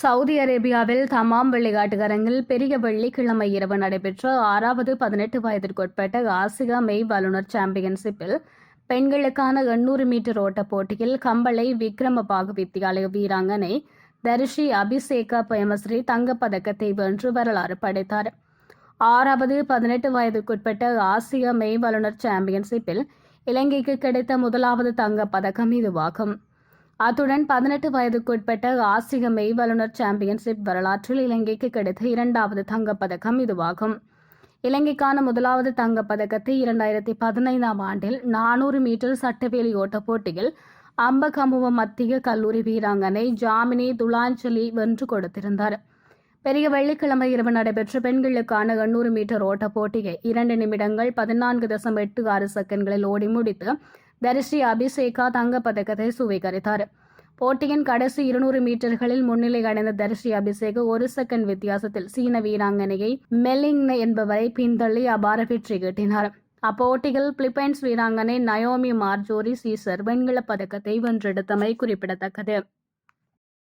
Saudi அரேபியாவில் தமாம் விளையாட்டுக்கரங்கில் பெரிய வெள்ளிக்கிழமை இரவு நடைபெற்ற ஆறாவது பதினெட்டு வயதிற்குட்பட்ட ஆசியா மெய் வல்லுநர் சாம்பியன்ஷிப்பில் பெண்களுக்கான எண்ணூறு மீட்டர் ஓட்டப் போட்டியில் கம்பளை விக்ரமபாகு வித்தியாலய வீராங்கனை தரிஷி அபிஷேகா பயமஸ்ரீ தங்கப்பதக்கத்தை வென்று வரலாறு படைத்தார். ஆறாவது பதினெட்டு வயதுக்குட்பட்ட ஆசிய மெய் வல்லுநர் சாம்பியன்ஷிப்பில் இலங்கைக்கு கிடைத்த முதலாவது தங்கப் பதக்கம் இதுவாகும். அத்துடன் பதினெட்டு வயதுக்குட்பட்ட ஆசிய மெய் வல்லுநர் சாம்பியன்ஷிப் வரலாற்றில் இலங்கைக்கு கிடைத்த இரண்டாவது தங்கப்பதக்கம் இதுவாகும். இலங்கைக்கான முதலாவது தங்கப் பதக்கத்தை இரண்டாயிரத்தி பதினைந்தாம் ஆண்டில் நானூறு மீட்டர் சட்டவேலி ஓட்டப் போட்டியில் அம்பகம்புவ மத்திய கல்லூரி வீராங்கனை ஜாமினி துலாஞ்சலி வென்று கொடுத்திருந்தார். பெரிய வெள்ளிக்கிழமை இரவு நடைபெற்ற பெண்களுக்கான எண்ணூறு மீட்டர் ஓட்டப் போட்டியை இரண்டு நிமிடங்கள் பதினான்கு தசம் எட்டு ஆறு செகண்ட்களில் ஓடி முடித்து தரிசி அபிஷேகா தங்கப்பதக்கத்தை சுவீகரித்தார். போட்டியின் கடைசி இருநூறு மீட்டர்களில் முன்னிலை அடைந்த தரிசி அபிஷேக் ஒரு செகண்ட் வித்தியாசத்தில் சீன வீராங்கனையை மெல்லிங் என்பவரை பின்தள்ளி அபார வெற்றி கட்டினார். அப்போட்டியில் பிலிப்பைன்ஸ் வீராங்கனை நயோமி மார்ஜோரி சீசர் வெண்கலப் பதக்கத்தை வென்றெடுத்தமை குறிப்பிடத்தக்கது.